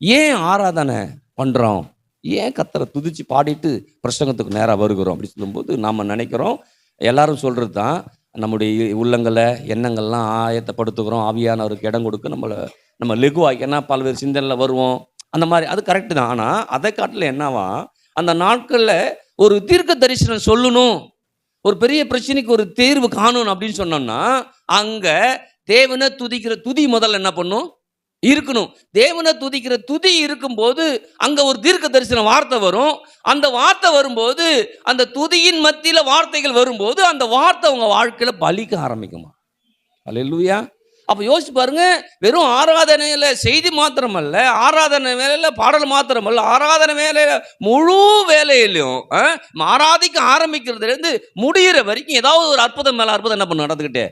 ஏன் ஆராதனை பண்ணுறோம் ஏன் கத்தரை துதிச்சு பாடிட்டு பிரசங்கத்துக்கு நேராக வருகிறோம்? அப்படி சொல்லும்போது நாம் நினைக்கிறோம் எல்லாரும் சொல்கிறது தான் நம்முடைய உள்ளங்களை எண்ணங்கள்லாம் ஆயத்தப்படுத்துகிறோம் ஆவியானவருக்கு இடம் கொடுக்க நம்மளை நம்ம லெகுவாக்கி ஏன்னா பல்வேறு சிந்தனையில் வருவோம். அந்த மாதிரி அது கரெக்டு தான். ஆனால் அதை காட்டில் என்னவா அந்த நாட்களில் ஒரு தீர்க்க தரிசனம் சொல்லணும் ஒரு பெரிய பிரச்சனைக்கு ஒரு தேர்வு காணணும் அப்படின்னு சொன்னோம்னா அங்கே தேவனை துதிக்கிற துதி முதல்ல என்ன பண்ணும்? இருக்கணும். தேவனை துதிக்கிற துதி இருக்கும்போது அங்க ஒரு தீர்க்க தரிசன வார்த்தை வரும். அந்த வார்த்தை வரும்போது அந்த துதியின் மத்தியில வார்த்தைகள் வரும்போது அந்த வார்த்தை உங்க வாழ்க்கையில பலிக்க ஆரம்பிக்குமா? அல்லா அப்ப யோசிச்சு பாருங்க வெறும் ஆராதனையில செய்தி மாத்திரமல்ல ஆராதனை வேலையில பாடல் மாத்திரமல்ல ஆராதனை வேலையில முழு வேலையிலையும் ஆ, ஆராதிக்க ஆரம்பிக்கிறதுல இருந்து முடியிற வரைக்கும் ஏதாவது ஒரு அற்புதம் மேல அற்புதம் என்ன பண்ண நடந்துக்கிட்டே?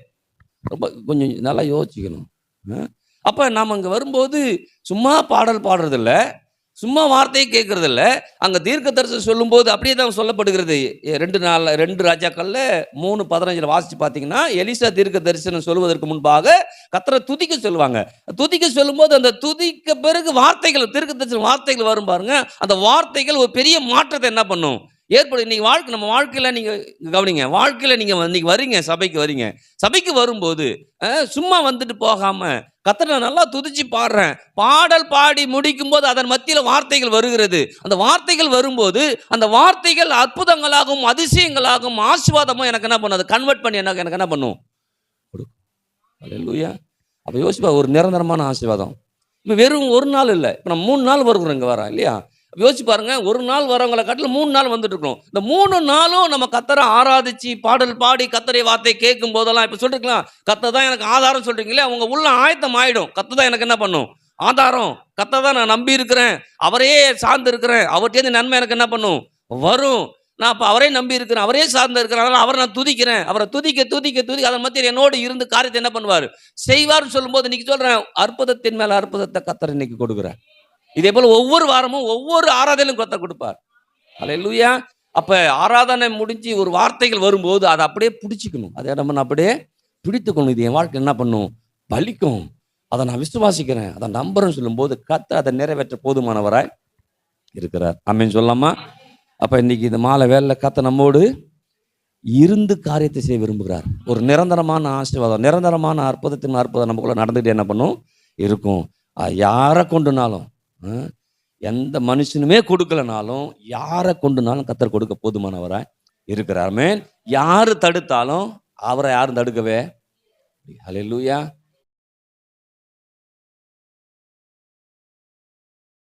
ரொம்ப கொஞ்சம் நல்லா யோசிக்கணும் ஆ? அப்போ நாம் அங்கே வரும்போது சும்மா பாடல் பாடுறதில்ல சும்மா வார்த்தையை கேட்கறதில்ல. அங்கே தீர்க்க தரிசனம் சொல்லும்போது அப்படியே தான் சொல்லப்படுகிறது. ரெண்டு நாள் ரெண்டு ராஜாக்களில் மூணு பதினஞ்சில் வாசித்து பார்த்தீங்கன்னா எலிசா தீர்க்க தரிசனம் சொல்வதற்கு முன்பாக கத்தரை துதிக்க சொல்லுவாங்க. துதிக்க சொல்லும்போது அந்த துதிக்க பிறகு வார்த்தைகள் தீர்க்க தரிசனம் வார்த்தைகள் வரும் பாருங்க. அந்த வார்த்தைகள் ஒரு பெரிய மாற்றத்தை என்ன பண்ணும்? ஏற்படும். இன்னைக்கு வாழ்க்கை நம்ம வாழ்க்கையில் நீங்கள் கவனிங்க. வாழ்க்கையில் நீங்கள் வந்து- இன்னைக்கு வரீங்க சபைக்கு வரீங்க. சபைக்கு வரும்போது சும்மா வந்துட்டு போகாமல் கத்தரை நான் நல்லா துதிச்சு பாடுறேன். பாடல் பாடி முடிக்கும் போது அதன் மத்தியில் வார்த்தைகள் வருகிறது. அந்த வார்த்தைகள் வரும்போது அந்த வார்த்தைகள் அற்புதங்களாகவும் அதிசயங்களாகவும் ஆசீர்வாதமும் எனக்கு என்ன பண்ணும்? அதை கன்வெர்ட் பண்ணி எனக்கு எனக்கு என்ன பண்ணும்? அல்லேலூயா அப்போ யோசிப்பா ஒரு நிரந்தரமான ஆசீர்வாதம். இப்போ வெறும் ஒரு நாள் இல்லை. இப்போ நம்ம மூணு நாள் வருகிறோம் இங்கே வரோம் இல்லையா? யோசிச்சு பாருங்க ஒரு நாள் வரவங்களை காட்டில் மூணு நாள் வந்துட்டுருக்கோம் இந்த மூணு நாளும் நம்ம கத்தரை ஆராதிச்சு பாடல் பாடி கத்தரை வார்த்தை கேட்கும் போதெல்லாம் இப்போ சொல்லிருக்கலாம் கத்தை தான் எனக்கு ஆதாரம் சொல்கிறீங்களே அவங்க உள்ள ஆயத்தம் ஆயிடும். கத்தை தான் எனக்கு என்ன பண்ணும்? ஆதாரம். கத்தை தான் நான் நம்பி இருக்கிறேன். அவரையே சார்ந்து இருக்கிறேன். அவர்கிட்ட நன்மை எனக்கு என்ன பண்ணும்? வரும். நான் அப்போ அவரே நம்பி இருக்கிறேன். அவரே சார்ந்து இருக்கிறேன். அதனால் அவரை நான் துதிக்கிறேன். அவரை துதிக்க துதிக்க துதிக்க அதன் மத்தியில் என்னோடு இருந்து காரியத்தை என்ன பண்ணுவார்? செய்வார்னு சொல்லும்போது இன்னைக்கு சொல்கிறேன் அற்புதத்தின் மேலே அற்புதத்தை கத்தர் இன்னைக்கு கொடுக்குறேன் இதே போல ஒவ்வொரு வாரமும் ஒவ்வொரு ஆராதனையும் கொத்த கொடுப்பார். அல்லேலூயா அப்ப ஆராதனை முடிஞ்சு ஒரு வார்த்தைகள் வரும்போது அதை அப்படியே பிடிச்சிக்கணும். அதை நம்ம அப்படியே பிடித்துக்கணும். இது என் வாழ்க்கை என்ன பண்ணும்? பலிக்கும். அதை நான் விசுவாசிக்கிறேன். அதை நம்புறேன்னு சொல்லும்போது கத்த அதை நிறைவேற்ற போதுமானவராய் இருக்கிறார். அம்மேன்னு சொல்லலாமா? அப்ப இன்னைக்கு இந்த மாலை வேலை கத்த நம்மோடு இருந்து காரியத்தை செய்ய விரும்புகிறார். ஒரு நிரந்தரமான ஆசீர்வாதம் நிரந்தரமான அற்புதத்தின் அற்புதம் நமக்குள்ள நடந்துகிட்டு என்ன பண்ணும்? இருக்கும். யாரை கொண்டுனாலும் எந்த மனுஷனுமே கொடுக்கலனாலும் யாரை கொண்டுனாலும் கத்தர் கொடுக்க போதுமானவராக இருக்கிறார். மேன் யாரு தடுத்தாலும் அவரை யாரும் தடுக்கவே ஹalleluya